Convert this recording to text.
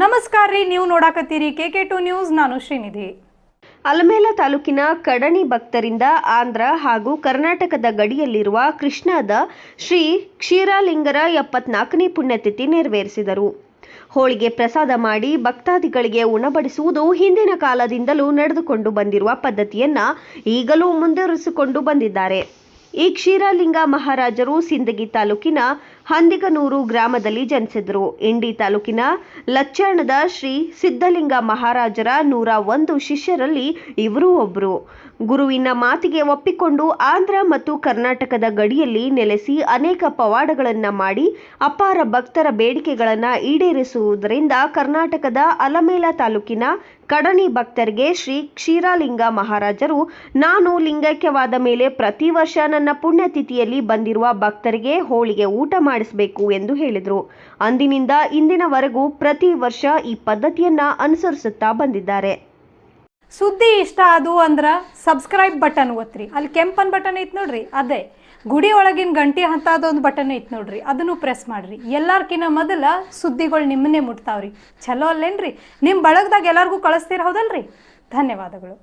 ನಮಸ್ಕಾರ ರೀ, ನೀವು ನೋಡಾಕತ್ತೀರಿ ಕೆ ಕೆ ಟು ನ್ಯೂಸ್, ನಾನು ಶ್ರೀನಿಧಿ. ಅಲಮೇಲ ತಾಲೂಕಿನ ಕಡಣಿ ಭಕ್ತರಿಂದ ಆಂಧ್ರ ಹಾಗೂ ಕರ್ನಾಟಕದ ಗಡಿಯಲ್ಲಿರುವ ಕೃಷ್ಣದ ಶ್ರೀ ಕ್ಷೀರಾಲಿಂಗರ ಎಪ್ಪತ್ನಾಲ್ಕನೇ ಪುಣ್ಯತಿಥಿ ನೆರವೇರಿಸಿದರು. ಹೋಳಿಗೆ ಪ್ರಸಾದ ಮಾಡಿ ಭಕ್ತಾದಿಗಳಿಗೆ ಉಣಬಡಿಸುವುದು ಹಿಂದಿನ ಕಾಲದಿಂದಲೂ ನಡೆದುಕೊಂಡು ಬಂದಿರುವ ಪದ್ಧತಿಯನ್ನ ಈಗಲೂ ಮುಂದುವರಿಸಿಕೊಂಡು ಬಂದಿದ್ದಾರೆ. ಈ ಕ್ಷೀರಲಿಂಗ ಮಹಾರಾಜರು ಸಿಂದಗಿ ತಾಲೂಕಿನ ಹಂದಿಗನೂರು ಗ್ರಾಮದಲ್ಲಿ ಜನಿಸಿದರು. ಇಂಡಿ ತಾಲೂಕಿನ ಲಚ್ಚಾಣದ ಶ್ರೀ ಸಿದ್ಧಲಿಂಗ ಮಹಾರಾಜರ ನೂರ ಒಂದು ಶಿಷ್ಯರಲ್ಲಿ ಇವರು ಒಬ್ಬರು ಗುರುವಿನ ಮಾತಿಗೆ ಒಪ್ಪಿಕೊಂಡು ಆಂಧ್ರ ಮತ್ತು ಕರ್ನಾಟಕದ ಗಡಿಯಲ್ಲಿ ನೆಲೆಸಿ ಅನೇಕ ಪವಾಡಗಳನ್ನು ಮಾಡಿ ಅಪಾರ ಭಕ್ತರ ಬೇಡಿಕೆಗಳನ್ನು ಈಡೇರಿಸುವುದರಿಂದ ಕರ್ನಾಟಕದ ಅಲಮೇಲ ತಾಲೂಕಿನ ಕಡಣಿ ಭಕ್ತರಿಗೆ ಶ್ರೀ ಕ್ಷೀರಾಲಿಂಗ ಮಹಾರಾಜರು ನಾನು ಲಿಂಗೈಕ್ಯವಾದ ಮೇಲೆ ಪ್ರತಿ ವರ್ಷ ನನ್ನ ಪುಣ್ಯತಿಥಿಯಲ್ಲಿ ಬಂದಿರುವ ಭಕ್ತರಿಗೆ ಹೋಳಿಗೆ ಊಟ ಮಾಡಿಸಬೇಕು ಎಂದು ಹೇಳಿದರು. ಅಂದಿನಿಂದ ಇಂದಿನವರೆಗೂ ಪ್ರತಿ ವರ್ಷ ಈ ಪದ್ಧತಿಯನ್ನ ಅನುಸರಿಸುತ್ತಾ ಬಂದಿದ್ದಾರೆ. ಸುದ್ದಿ ಇಷ್ಟ ಅದು ಅಂದ್ರೆ ಸಬ್ಸ್ಕ್ರೈಬ್ ಬಟನ್ ಒತ್ತಿರಿ ಅಲ್ಲಿ ಕೆಂಪನ್ ಬಟನ್ ಐತ್ ನೋಡ್ರಿ, ಅದೇ. ಗುಡಿ ಒಳಗಿನ ಗಂಟಿ ಅಂತ ಒಂದು ಬಟನ್ ಐತ್ ನೋಡ್ರಿ, ಅದನ್ನು ಪ್ರೆಸ್ ಮಾಡ್ರಿ. ಎಲ್ಲಾರ್ಕಿನ್ನ ಮೊದಲ ಸುದ್ದಿಗಳು ನಿಮ್ಮನ್ನೇ ಮುಟ್ತಾವ್ರಿ. ಚಲೋ ಅಲ್ಲೇನ್ರಿ? ನಿಮ್ಮ ಬಳಗದಾಗ ಎಲ್ಲರಿಗೂ ಕಳಿಸ್ತೀರ ಹೌದಲ್ರಿ? ಧನ್ಯವಾದಗಳು.